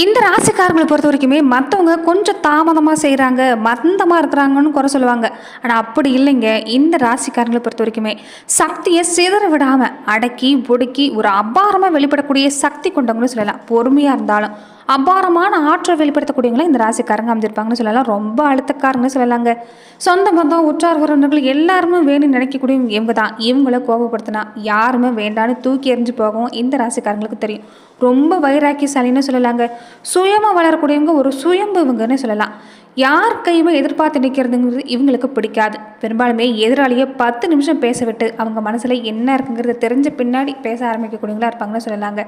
இந்த ராசிக்காரங்களை பொறுத்த வரைக்குமே மற்றவங்க கொஞ்சம் தாமதமாக செய்கிறாங்க மந்தமாக இருக்கிறாங்கன்னு குறை சொல்லுவாங்க. ஆனால் அப்படி இல்லைங்க. இந்த ராசிக்காரங்களை பொறுத்த வரைக்குமே சக்தியை சிதற விடாமல் அடக்கி ஒடுக்கி ஒரு அபாரமாக வெளிப்படக்கூடிய சக்தி கொண்டவங்கன்னு சொல்லலாம். பொறுமையாக இருந்தாலும் அபாரமான ஆற்றல் வெளிப்படுத்தக்கூடியவங்களாம் இந்த ராசிக்காரங்க அமைஞ்சிருப்பாங்கன்னு சொல்லலாம். ரொம்ப அழுத்தக்காரங்கன்னு சொல்லலாங்க. சொந்த பந்தம் உற்றார் உறவினர்கள் எல்லாருமே வேணும்னு நினைக்கக்கூடிய இவங்க தான். இவங்கள கோபப்படுத்தினா யாருமே வேண்டான்னு தூக்கி எறிஞ்சு போகவும் இந்த ராசிக்காரங்களுக்கு தெரியும். ரொம்ப வைராக்கியசாலின்னு சொல்லலாங்க. சுயமாக வளரக்கூடியவங்க ஒரு சுயம்பு இவங்கன்னு சொல்லலாம். யார் கையுமே எதிர்பார்த்து நிற்கிறதுங்கிறது இவங்களுக்கு பிடிக்காது. பெரும்பாலுமே எதிராளியை பத்து நிமிஷம் பேச விட்டு அவங்க மனசில் என்ன இருக்குங்கிறத தெரிஞ்ச பின்னாடி பேச ஆரம்பிக்கக்கூடியவங்களா இருப்பாங்கன்னு சொல்லலாங்க.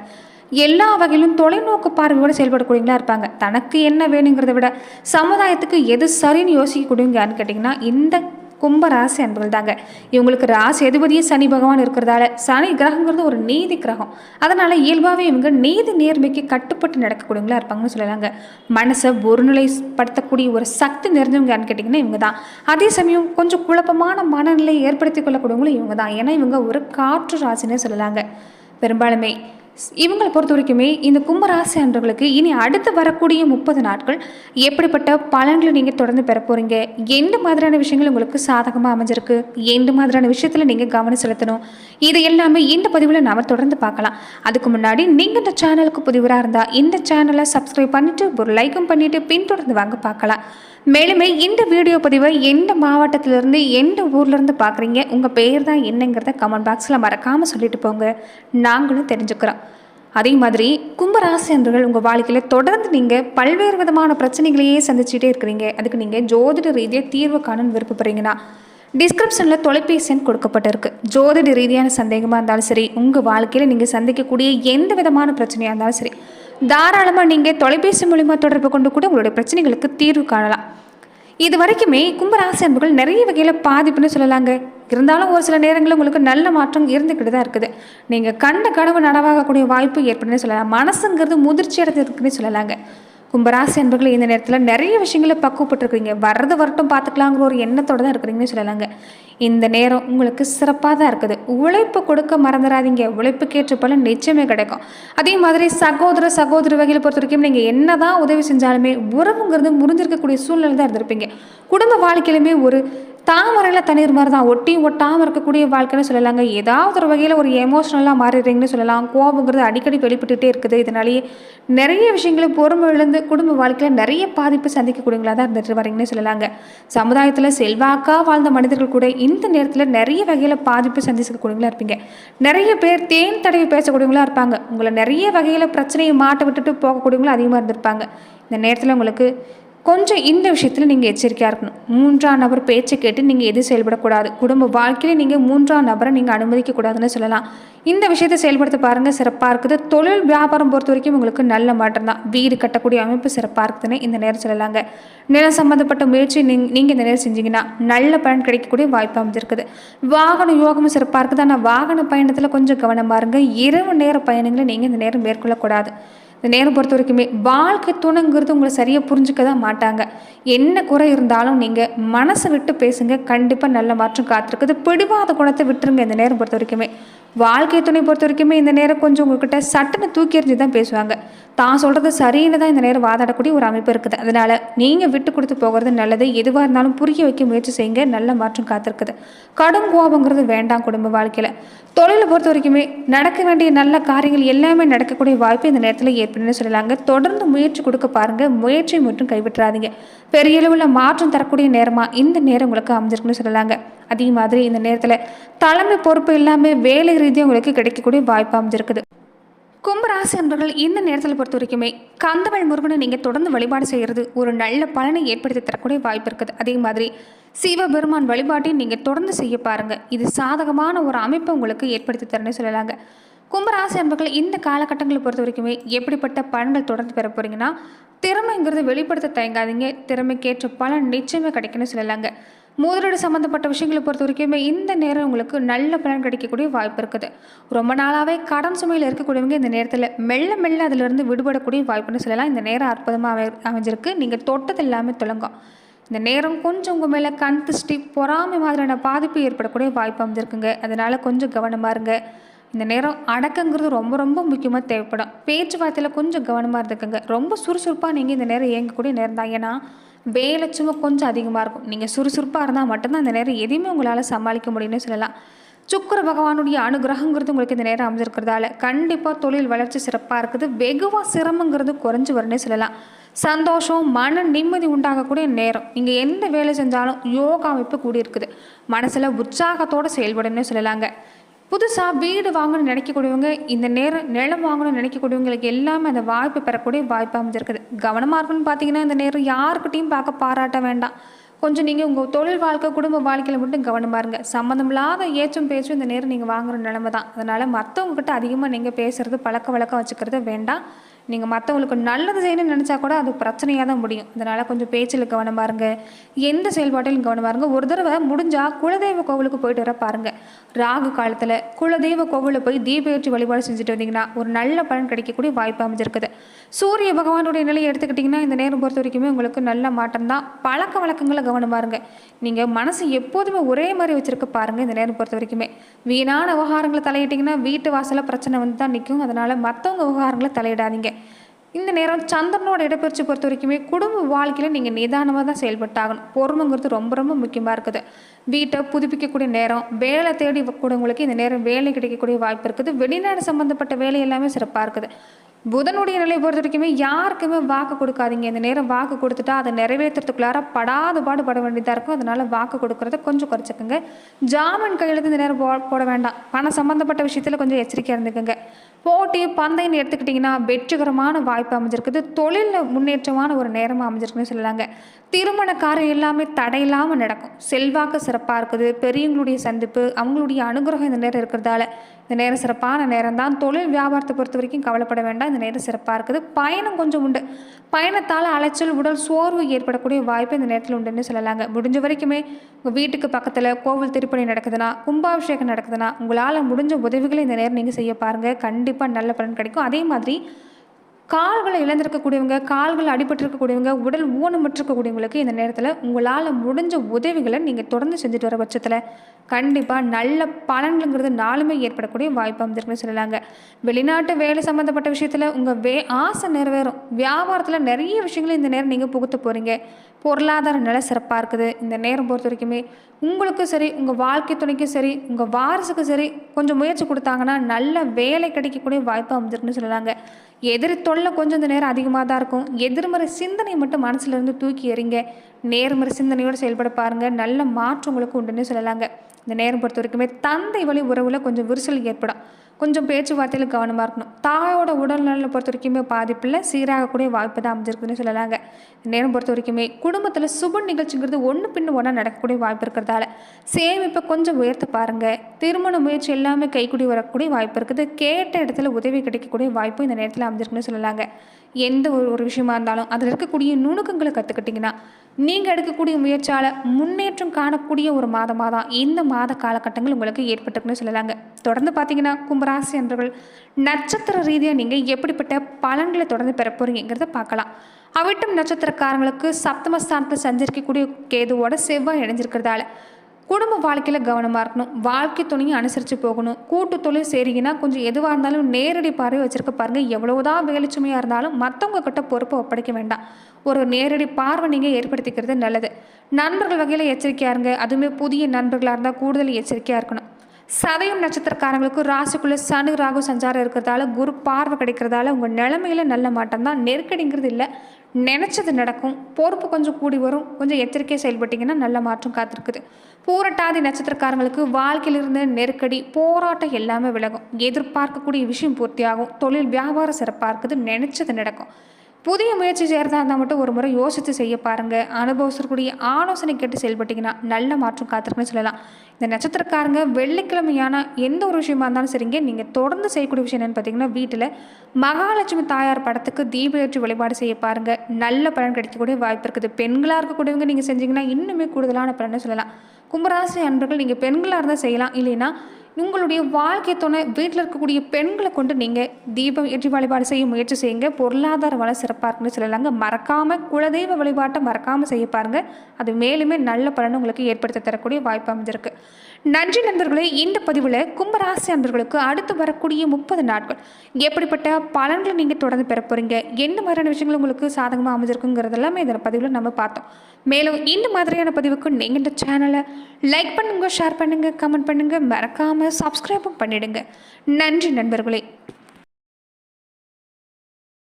எல்லா வகையிலும் தொலைநோக்கு பார்வையோடு செயல்படக்கூடியவங்களா இருப்பாங்க. தனக்கு என்ன வேணுங்கிறத விட சமுதாயத்துக்கு எது சரின்னு யோசிக்கக்கூடியவங்க யாருன்னு கேட்டிங்கன்னா இந்த கும்ப ராசி அன்பர்கள் தாங்க. இவங்களுக்கு ராசி எதுபதியும் சனி பகவான் இருக்கிறதால சனி கிரகங்கிறது ஒரு நீதி கிரகம். அதனால் இயல்பாகவே இவங்க நீதி நேர்மைக்கு கட்டுப்பட்டு நடக்கக்கூடியவங்களா இருப்பாங்கன்னு சொல்லலாங்க. மனசை ஒருநிலைப்படுத்தக்கூடிய ஒரு சக்தி நிறைஞ்சவங்கன்னு கேட்டிங்கன்னா இவங்க தான் அதே சமயம் கொஞ்சம் குழப்பமான மனநிலை ஏற்படுத்தி கொள்ளக்கூடியவங்களும் இவங்க தான் ஏன்னா இவங்க ஒரு காற்று ராசினே சொல்லலாங்க. பெரும்பாலுமே இவங்களை பொறுத்த வரைக்குமே இந்த கும்பராசி அன்றவர்களுக்கு இனி அடுத்து வரக்கூடிய முப்பது நாட்கள் எப்படிப்பட்ட பலன்களை நீங்கள் தொடர்ந்து பெற போகிறீங்க எந்த மாதிரியான விஷயங்கள் உங்களுக்கு சாதகமாக அமைஞ்சிருக்கு? எந்த மாதிரியான விஷயத்தில் நீங்கள் கவனம் செலுத்தணும்? இது எல்லாமே இந்த பதிவில் நாம் தொடர்ந்து பார்க்கலாம். அதுக்கு முன்னாடி நீங்கள் இந்த சேனலுக்கு புதிவராக இருந்தால் இந்த சேனலை சப்ஸ்கிரைப் பண்ணிவிட்டு ஒரு லைக்கும் பண்ணிவிட்டு பின்தொடர்ந்து வாங்க பார்க்கலாம். மேலுமே இந்த வீடியோ பதிவை எந்த மாவட்டத்திலேருந்து எந்த ஊர்லேருந்து பார்க்குறீங்க உங்கள் பேர் தான் என்னங்கிறத கமெண்ட் பாக்ஸில் மறக்காமல் சொல்லிட்டு போங்க. நாங்களும் தெரிஞ்சுக்கிறோம். அதே மாதிரி கும்பராசி அன்பர்கள் உங்கள் வாழ்க்கையில் தொடர்ந்து நீங்கள் பல்வேறு விதமான பிரச்சனைகளையே சந்திச்சுட்டே இருக்கிறீங்க. அதுக்கு நீங்கள் ஜோதிட ரீதியாக தீர்வு காணணும்னு விருப்பப்படுறீங்கன்னா டிஸ்கிரிப்ஷனில் தொலைபேசி எண் கொடுக்கப்பட்டிருக்கு. ஜோதிட ரீதியான சந்தேகமாக இருந்தாலும் சரி உங்கள் வாழ்க்கையில் நீங்கள் சந்திக்கக்கூடிய எந்த விதமான பிரச்சனையாக இருந்தாலும் சரி தாராளமாக நீங்கள் தொலைபேசி மூலிமா தொடர்பு கொண்டு கூட உங்களுடைய பிரச்சனைகளுக்கு தீர்வு காணலாம். இது வரைக்குமே கும்பராசி அன்புகள் நிறைய வகையில் பாதிப்புன்னு சொல்லலாங்க. இருந்தாலும் ஒரு சில நேரங்களில் உங்களுக்கு நல்ல மாற்றம் இருந்துக்கிட்டு தான் இருக்குது. நீங்கள் கண்ட கனவு நனவாகக்கூடிய வாய்ப்பு ஏற்படுன்னு சொல்லலாம். மனசுங்கிறது முதிர்ச்சி அடைஞ்சிருக்குன்னு சொல்லலாங்க. கும்பராசி அன்பர்கள் இந்த நேரத்தில் நிறைய விஷயங்களை பக்குவப்பட்டிருக்கீங்க வர்றது வரட்டும் பார்த்துக்கலாங்கிற ஒரு எண்ணத்தோடு தான் இருக்கிறீங்கன்னு சொல்லலாங்க. இந்த நேரம் உங்களுக்கு சிறப்பாக தான் இருக்குது. உழைப்பு கொடுக்க மறந்துடாதீங்க உழைப்புக்கேற்ற பலன் நிச்சயமே கிடைக்கும். அதே மாதிரி சகோதர சகோதர வகையில் பொறுத்த வரைக்கும் நீங்கள் என்ன தான் உதவி செஞ்சாலுமே உறவுங்கிறது முறிஞ்சிருக்கக்கூடிய சூழ்நிலை தான் இருந்திருப்பீங்க. குடும்ப வாழ்க்கையிலுமே ஒரு தாமரையில் தண்ணீர் மாதிரி தான் ஒட்டியும் ஒட்டாமல் இருக்கக்கூடிய வாழ்க்கைன்னு சொல்லலாங்க. ஏதாவது ஒரு வகையில் ஒரு எமோஷ்னலாக மாறிடுறீங்கன்னு சொல்லலாம். கோபங்கிறது அடிக்கடி வெளிப்பட்டுகிட்டே இருக்குது. இதனாலேயே நிறைய விஷயங்களை பொறுமை இழந்து குடும்ப வாழ்க்கையில் நிறைய பாதிப்பு சந்திக்கக்கூடியவங்களாக தான் இருந்துட்டு வரீங்கன்னு சொல்லலாங்க. சமுதாயத்தில் செல்வாக்காக வாழ்ந்த மனிதர்கள் கூட இந்த நேரத்தில் நிறைய வகையில் பாதிப்பு சந்திக்கக்கூடியவங்களா இருப்பீங்க. நிறைய பேர் தேன் தடவி பேசக்கூடியவங்களா இருப்பாங்க. உங்களை நிறைய வகையில் பிரச்சனையை மாட்ட விட்டுட்டு போகக்கூடியவங்களும் அதிகமாக இருந்திருப்பாங்க. இந்த நேரத்தில் உங்களுக்கு கொஞ்சம் இந்த விஷயத்தில் நீங்கள் எச்சரிக்கையாக இருக்கணும். மூன்றாம் நபர் பேச்சை கேட்டு நீங்கள் எதுவும் செயல்படக்கூடாது? குடும்ப வாழ்க்கையில் நீங்கள் மூன்றாம் நபரை நீங்கள் அனுமதிக்கக்கூடாதுன்னு சொல்லலாம். இந்த விஷயத்தை செயல்படுத்த பாருங்கள் சிறப்பாக இருக்குது. தொழில் வியாபாரம் பொறுத்த வரைக்கும் உங்களுக்கு நல்ல மாற்றம் தான். வீடு கட்டக்கூடிய அமைப்பு சிறப்பாக இருக்குதுன்னு இந்த நேரம் சொல்லலாங்க. நிலம் சம்மந்தப்பட்ட முயற்சி நீங் நீங்கள் இந்த நேரம் செஞ்சீங்கன்னா நல்ல பலன் கிடைக்கக்கூடிய வாய்ப்பு அமைஞ்சிருக்குது. வாகன யோகமும் சிறப்பாக இருக்குது. ஆனால் வாகன பயணத்தில் கொஞ்சம் கவனமாக இருங்க. இரவு நேர பயணங்களை நீங்கள் இந்த நேரம் மேற்கொள்ளக்கூடாது. இந்த நேரம் பொறுத்த வரைக்குமே வாழ்க்கை துணைங்கிறது உங்களை சரியாக புரிஞ்சுக்க தான் மாட்டாங்க. என்ன குறை இருந்தாலும் நீங்கள் மனசை விட்டு பேசுங்க. கண்டிப்பாக நல்ல மாற்றம் காத்திருக்குது. பிடிவாத குணத்தை விட்டுருங்க இந்த நேரம் பொறுத்த வரைக்குமே. வாழ்க்கை துணை பொறுத்த வரைக்குமே இந்த நேரம் கொஞ்சம் உங்ககிட்ட சட்டுன்னு தூக்கி எறிஞ்சு தான் பேசுவாங்க. தான் சொல்கிறது சரின்னு தான் இந்த நேரம் வாதாடக்கூடிய ஒரு அமைப்பு இருக்குது. அதனால் நீங்கள் விட்டு கொடுத்து போகிறது நல்லது. எதுவாக இருந்தாலும் புரிய வைக்க முயற்சி செய்யுங்க. நல்ல மாற்றம் காத்திருக்குது. கடும் கோபங்கிறது வேண்டாம் குடும்ப வாழ்க்கையில். தொழிலை பொறுத்த வரைக்குமே நடக்க வேண்டிய நல்ல காரியங்கள் எல்லாமே நடக்கக்கூடிய வாய்ப்பு இந்த நேரத்தில் ஏற்படுன்னு சொல்லலாங்க. தொடர்ந்து முயற்சி கொடுக்க பாருங்கள் முயற்சி மட்டும் கைவிட்டுறாதீங்க. பெரிய அளவில் மாற்றம் தரக்கூடிய நேரமாக இந்த நேரம் உங்களுக்கு அமைஞ்சிருக்குன்னு சொல்லலாங்க. அதே மாதிரி இந்த நேரத்தில் தலைமை பொறுப்பு எல்லாமே வேலை ரீதியாக உங்களுக்கு கிடைக்கக்கூடிய வாய்ப்பு அமைஞ்சிருக்குது. கும்பராசி அன்பர்கள் இந்த நேரத்தில் பொறுத்த வரைக்குமே கந்தவள் முருகனை நீங்கள் தொடர்ந்து வழிபாடு செய்கிறது ஒரு நல்ல பலனை ஏற்படுத்தி தரக்கூடிய வாய்ப்பு இருக்குது. அதே மாதிரி சிவபெருமான் வழிபாட்டையும் நீங்கள் தொடர்ந்து செய்ய பாருங்கள் இது சாதகமான ஒரு அமைப்பை உங்களுக்கு ஏற்படுத்தி தரேன்னு சொல்லலாங்க. கும்பராசி அன்பர்கள் இந்த காலகட்டங்களை பொறுத்த வரைக்குமே எப்படிப்பட்ட பலன்கள் தொடர்ந்து பெற போகிறீங்கன்னா திறமைங்கிறது வெளிப்படுத்த தயங்காதீங்க. திறமைக்கேற்ற பலன் நிச்சயமே கிடைக்குன்னு சொல்லலாங்க. முதலீடு சம்மந்தப்பட்ட விஷயங்களை பொறுத்த வரைக்குமே இந்த நேரம் உங்களுக்கு நல்ல பலன் கிடைக்கக்கூடிய வாய்ப்பு இருக்குது. ரொம்ப நாளாகவே கடன் சுமையில் இருக்கக்கூடியவங்க இந்த நேரத்தில் மெல்ல மெல்ல அதிலிருந்து விடுபடக்கூடிய வாய்ப்புன்னு சொல்லலாம். இந்த நேரம் அற்புதமாக அமை அமைஞ்சிருக்கு. நீங்கள் தொட்டது எல்லாமே தொடங்கும் இந்த நேரம் கொஞ்சம் உங்கள் மேலே கண் திருஷ்டி பொறாமை மாதிரியான பாதிப்பு ஏற்படக்கூடிய வாய்ப்பு அமைஞ்சிருக்குங்க. அதனால் கொஞ்சம் கவனமாக இருங்க. இந்த நேரம் அடக்கங்கிறது ரொம்ப ரொம்ப முக்கியமாக தேவைப்படும். பேச்சுவார்த்தையில் கொஞ்சம் கவனமாக இருந்துக்கோங்க. ரொம்ப சுறுசுறுப்பாக நீங்கள் இந்த நேரம் இயங்கக்கூடிய நேரம் தான். ஏன்னா வேலை சும்மா கொஞ்சம் அதிகமாக இருக்கும். நீங்கள் சுறுசுறுப்பாக இருந்தால் மட்டும்தான் இந்த நேரம் எதையுமே உங்களால் சமாளிக்க முடியும்னு சொல்லலாம். சுக்கிர பகவானுடைய அனுகிரகங்கிறது உங்களுக்கு இந்த நேரம் அமைஞ்சிருக்கிறதால கண்டிப்பாக தொழில் வளர்ச்சி சிறப்பாக இருக்குது. வெகுவாக சிரமங்கிறது குறைஞ்சி வரும்னே சொல்லலாம். சந்தோஷம் மன நிம்மதி உண்டாகக்கூடிய நேரம். நீங்கள் எந்த வேலை செஞ்சாலும் யோகா அமைப்பு கூடியிருக்குது. மனசில் உற்சாகத்தோடு செயல்படும்னு சொல்லலாங்க. புதுசாக வீடு வாங்கணும்னு நினைக்கக்கூடியவங்க இந்த நேரம் நிலம் வாங்கணும்னு நினைக்கக்கூடியவங்களுக்கு எல்லாமே அந்த வாய்ப்பு பெறக்கூடிய வாய்ப்பு அமைஞ்சிருக்குது. கவனமாக இருக்குன்னு பார்த்தீங்கன்னா இந்த நேரம் யாருக்கிட்டையும் பார்க்க பாராட்ட வேண்டாம். கொஞ்சம் நீங்கள் உங்கள் தொழில் வாழ்க்கை குடும்ப வாழ்க்கையில் மட்டும் கவனமாக இருங்க. சம்மந்தமில்லாத ஏச்சும் பேச்சும் இந்த நேரம் நீங்கள் வாங்குற நிலைமை தான். அதனால் மற்றவங்ககிட்ட அதிகமாக நீங்கள் பேசுகிறது பழக்க வழக்கம் வச்சுக்கிறது வேண்டாம். நீங்கள் மற்றவங்களுக்கு நல்லது செய்யணும்னு நினச்சா கூட அது பிரச்சனையாக தான் முடியும். அதனால் கொஞ்சம் பேச்சில் கவனம் பாருங்கள் எந்த செயல்பாட்டிலும் கவனம் பாருங்கள் ஒரு தடவை முடிஞ்சால் குலதெய்வ கோவிலுக்கு போயிட்டு வர பாருங்கள் ராகு காலத்தில் குலதெய்வ கோவிலில் போய் தீபேற்றி வழிபாடு செஞ்சுட்டு வந்தீங்கன்னா ஒரு நல்ல பலன் கிடைக்கக்கூடிய வாய்ப்பு அமைஞ்சிருக்குது. சூரிய பகவானுடைய நிலையை எடுத்துக்கிட்டிங்கன்னா இந்த நேரம் பொறுத்த வரைக்குமே உங்களுக்கு நல்ல மாற்றம் தான். பழக்க வழக்கங்களை கவனம் பாருங்கள் நீங்கள் மனசு எப்போதுமே ஒரே மாதிரி வச்சுருக்க பாருங்கள் இந்த நேரம் பொறுத்த வரைக்குமே. வீணான விவகாரங்களை தலையிட்டிங்கன்னா வீட்டு வாசலில் பிரச்சனை வந்து தான் நிற்கும் அதனால் மற்றவங்க விவகாரங்களை தலையிடாதீங்க. இந்த நேரம் சந்திரனோட இடப்பெயர்ச்சி பொறுத்த வரைக்குமே குடும்ப வாழ்க்கையில் நீங்கள் நிதானமாக தான் செயல்பட்டாகணும். பொறுமைங்கிறது ரொம்ப ரொம்ப முக்கியமாக இருக்குது. வீட்டை புதுப்பிக்கக்கூடிய நேரம் வேலை தேடி கூடவங்களுக்கு இந்த நேரம் வேலை கிடைக்கக்கூடிய வாய்ப்பு இருக்குது. வெளிநாடு சம்மந்தப்பட்ட வேலை எல்லாமே சிறப்பாக இருக்குது. புதனுடைய நிலையை பொறுத்த வரைக்குமே யாருக்குமே வாக்கு கொடுக்காதீங்க. இந்த நேரம் வாக்கு கொடுத்துட்டா அதை நிறைவேற்றுறதுக்குள்ளார படாத பாடுபட வேண்டியதாக இருக்கும். அதனால் வாக்கு கொடுக்குறத கொஞ்சம் குறைச்சிக்கோங்க. ஜாமீன் கையெழுத்து இந்த நேரம் போ போட வேண்டாம். பணம் சம்மந்தப்பட்ட விஷயத்தில் கொஞ்சம் எச்சரிக்கையாக இருந்துக்கோங்க. போட்டி பந்தயம்னு எடுத்துக்கிட்டிங்கன்னா வெற்றிகரமான வாய்ப்பு அமைஞ்சிருக்குது. தொழிலில் முன்னேற்றமான ஒரு நேரமாக அமைஞ்சிருக்குன்னு சொல்லலாங்க. திருமண காரியம் எல்லாமே தடையில்லாமல் நடக்கும். செல்வாக்கு சிறப்பாக இருக்குது. பெரியவங்களுடைய சந்திப்பு அவங்களுடைய அனுகிரகம் இந்த நேரம் இருக்கிறதால இந்த நேரம் சிறப்பான நேரம் தான். தொழில் வியாபாரத்தை பொறுத்த வரைக்கும் கவலைப்பட வேண்டாம். இந்த நேரம் சிறப்பாக இருக்குது. பயணம் கொஞ்சம் உண்டு. பயணத்தால் அலைச்சல் உடல் சோர்வு ஏற்படக்கூடிய வாய்ப்பு இந்த நேரத்தில் உண்டுன்னு சொல்லலாங்க. முடிஞ்ச வரைக்குமே உங்கள் வீட்டுக்கு பக்கத்தில் கோவில் திருப்பணி நடக்குதுன்னா கும்பாபிஷேகம் நடக்குதுன்னா உங்களால் முடிஞ்ச உதவிகளை இந்த நேரம் நீங்கள் செய்ய பாருங்கள் கண்டிப்பாக நல்ல பலன் கிடைக்கும். அதே மாதிரி கால்களை இழந்திருக்கக்கூடியவங்க கால்கள் அடிபட்டிருக்கக்கூடியவங்க உடல் ஊனமற்றிருக்கக்கூடியவங்களுக்கு இந்த நேரத்தில் உங்களால் முடிஞ்ச உதவிகளை நீங்கள் தொடர்ந்து செஞ்சுட்டு வர பட்சத்தில் கண்டிப்பாக நல்ல பலன்களுங்கிறது நாளுமே ஏற்படக்கூடிய வாய்ப்பு அமைஞ்சிருக்குன்னு சொல்லலாங்க. வெளிநாட்டு வேலை சம்மந்தப்பட்ட விஷயத்தில் உங்கள் வே ஆசை நிறைவேறும். வியாபாரத்தில் நிறைய விஷயங்களை இந்த நேரம் நீங்கள் புகுத்த போகிறீங்க பொருளாதார நிலை சிறப்பாக இருக்குது. இந்த நேரம் பொறுத்த வரைக்குமே உங்களுக்கும் சரி உங்கள் வாழ்க்கை துணைக்கும் சரி உங்கள் வாரிசுக்கும் சரி கொஞ்சம் முயற்சி கொடுத்தாங்கன்னா நல்ல வேலை கிடைக்கக்கூடிய வாய்ப்பு அமைஞ்சிருக்குன்னு சொல்லலாங்க எதிரி தொல்லை கொஞ்சம் இந்த நேரம் அதிகமாக தான் இருக்கும். எதிர்மறை சிந்தனை மட்டும் மனசுலேருந்து தூக்கி எறிங்க. நேர்மறை சிந்தனையோடு செயல்பட பாருங்கள் நல்ல மாற்றம் உங்களுக்கு உண்டுன்னு சொல்லலாங்க. இந்த நேரம் பொறுத்த வரைக்குமே தந்தை வழி உறவில் கொஞ்சம் விரிசல் ஏற்படும். கொஞ்சம் பேச்சுவார்த்தையில் கவனமாக இருக்கணும். தாயோட உடல்நலனை பொறுத்த வரைக்குமே பாதிப்பில் சீராகக்கூடிய வாய்ப்பு தான் அமைஞ்சிருக்குன்னு சொல்லலாங்க. இந்த நேரம் பொறுத்த வரைக்குமே குடும்பத்தில் சுப நிகழ்ச்சிங்கிறது ஒன்று பின்னு ஒன்றா நடக்கக்கூடிய வாய்ப்பு இருக்கிறதால சேமிப்பை கொஞ்சம் உயர்த்து பாருங்கள் திருமண முயற்சி எல்லாமே கைக்கூடி வரக்கூடிய வாய்ப்பு இருக்குது. கேட்ட இடத்துல உதவி கிடைக்கக்கூடிய வாய்ப்பு இந்த நேரத்தில் அமைஞ்சிருக்குன்னு சொல்லலாங்க. எந்த ஒரு ஒரு விஷயமா இருந்தாலும் அதில் இருக்கக்கூடிய நுணுக்கங்களை கற்றுக்கிட்டிங்கன்னா நீங்கள் எடுக்கக்கூடிய முயற்சியால் முன்னேற்றம் காணக்கூடிய ஒரு மாதமாக தான் இந்த மாத காலகட்டங்கள் உங்களுக்கு ஏற்பட்டிருக்குன்னு சொல்லலாங்க. தொடர்ந்து பார்த்தீங்கன்னா கும்பராசி என்பவர்கள் நட்சத்திர ரீதியாக நீங்கள் எப்படிப்பட்ட பலன்களை தொடர்ந்து பெற போகிறீங்கிறத பார்க்கலாம். அவிட்டம் நட்சத்திரக்காரங்களுக்கு சப்தமஸ்தானத்தில் சஞ்சரிக்கக்கூடிய கேதுவோட செவ்வாய் இணைஞ்சிருக்கிறதால குடும்ப வாழ்க்கையில் கவனமாக இருக்கணும். வாழ்க்கை துணையும் அனுசரித்து போகணும். கூட்டு தொழில் செய்கிறீங்கன்னா கொஞ்சம் எதுவாக இருந்தாலும் நேரடி பார்வை வச்சுருக்க பாருங்கள் எவ்வளோதான் வேலைச்சுமையாக இருந்தாலும் மற்றவங்க கிட்ட பொறுப்பை ஒப்படைக்க வேண்டாம். ஒரு நேரடி பார்வை நீங்கள் ஏற்படுத்திக்கிறது நல்லது. நண்பர்கள் வகையில் எச்சரிக்கையாக இருங்க. அதுவுமே புதிய நண்பர்களாக இருந்தால் கூடுதல் எச்சரிக்கையாக இருக்கணும். சதயம் நட்சத்திரக்காரங்களுக்கு ராசிக்குள்ளே சனு ராகு சஞ்சாரம் இருக்கிறதால குரு பார்வை கிடைக்கிறதால உங்கள் நிலமையில நல்ல மாட்டம் தான். நெருக்கடிங்கிறது இல்லை. நினச்சது நடக்கும். பொறுப்பு கொஞ்சம் கூடி வரும். கொஞ்சம் எச்சரிக்கையாக செயல்பட்டீங்கன்னா நல்ல மாற்றம் காத்திருக்குது. பூரட்டாதி நட்சத்திரக்காரங்களுக்கு வாழ்க்கையிலிருந்து நெருக்கடி போராட்டம் எல்லாமே விலகும். எதிர்பார்க்கக்கூடிய விஷயம் பூர்த்தியாகும். தொழில் வியாபாரம் சிறப்பாக இருக்குது. நினச்சது நடக்கும். புதிய முயற்சி செய்கிறதா இருந்தால் மட்டும் ஒரு முறை யோசித்து செய்ய பாருங்கள் அனுபவிச்சிருக்கூடிய ஆலோசனை கேட்டு செயல்பட்டீங்கன்னா நல்ல மாற்றம் காத்திருக்குன்னு சொல்லலாம். இந்த நட்சத்திரக்காரங்க வெள்ளிக்கிழமையான எந்த ஒரு விஷயமா இருந்தாலும் சரிங்க. நீங்கள் தொடர்ந்து செய்யக்கூடிய விஷயம் என்னென்னு பார்த்தீங்கன்னா வீட்டில் மகாலட்சுமி தாயார் படத்துக்கு தீப வழிபாடு செய்ய பாருங்கள் நல்ல பலன் கிடைக்கக்கூடிய வாய்ப்பு இருக்குது. பெண்களாக இருக்கக்கூடியவங்க நீங்கள் செஞ்சீங்கன்னா இன்னுமே கூடுதலான பலனை சொல்லலாம். கும்பராசி அன்பர்கள் நீங்கள் பெண்களாக இருந்தால் செய்யலாம். இல்லைன்னா உங்களுடைய வாழ்க்கை துணை வீட்டில் இருக்கக்கூடிய பெண்களை கொண்டு நீங்கள் தீபம் ஏற்றி வழிபாடு செய்ய முயற்சி செய்யுங்க. பொருளாதார வளம் சிறப்பாக இருக்குன்னு சொல்லலாங்க. மறக்காமல் குலதெய்வ வழிபாட்டை மறக்காமல் செய்ய பாருங்கள் அது மேலுமே நல்ல பலன் உங்களுக்கு ஏற்படுத்தி தரக்கூடிய வாய்ப்பு அமைஞ்சிருக்கு. நன்றி நண்பர்களே இந்த பதிவில் கும்பராசி அன்பர்களுக்கு அடுத்து வரக்கூடிய முப்பது நாட்கள். எப்படிப்பட்ட பலன்களை நீங்கள் தொடர்ந்து பெற போகிறீங்க எந்த மாதிரியான விஷயங்கள் உங்களுக்கு சாதகமாக அமைஞ்சிருக்குங்கிறது எல்லாமே பதிவில் நம்ம பார்த்தோம். மேலும் இந்த மாதிரியான பதிவுக்கு நீங்கள் இந்த சேனலை லைக் பண்ணுங்கள் ஷேர் பண்ணுங்கள் கமெண்ட் பண்ணுங்கள் மறக்காமல் சப்ஸ்கிரைபும் பண்ணிவிடுங்க நன்றி நண்பர்களே.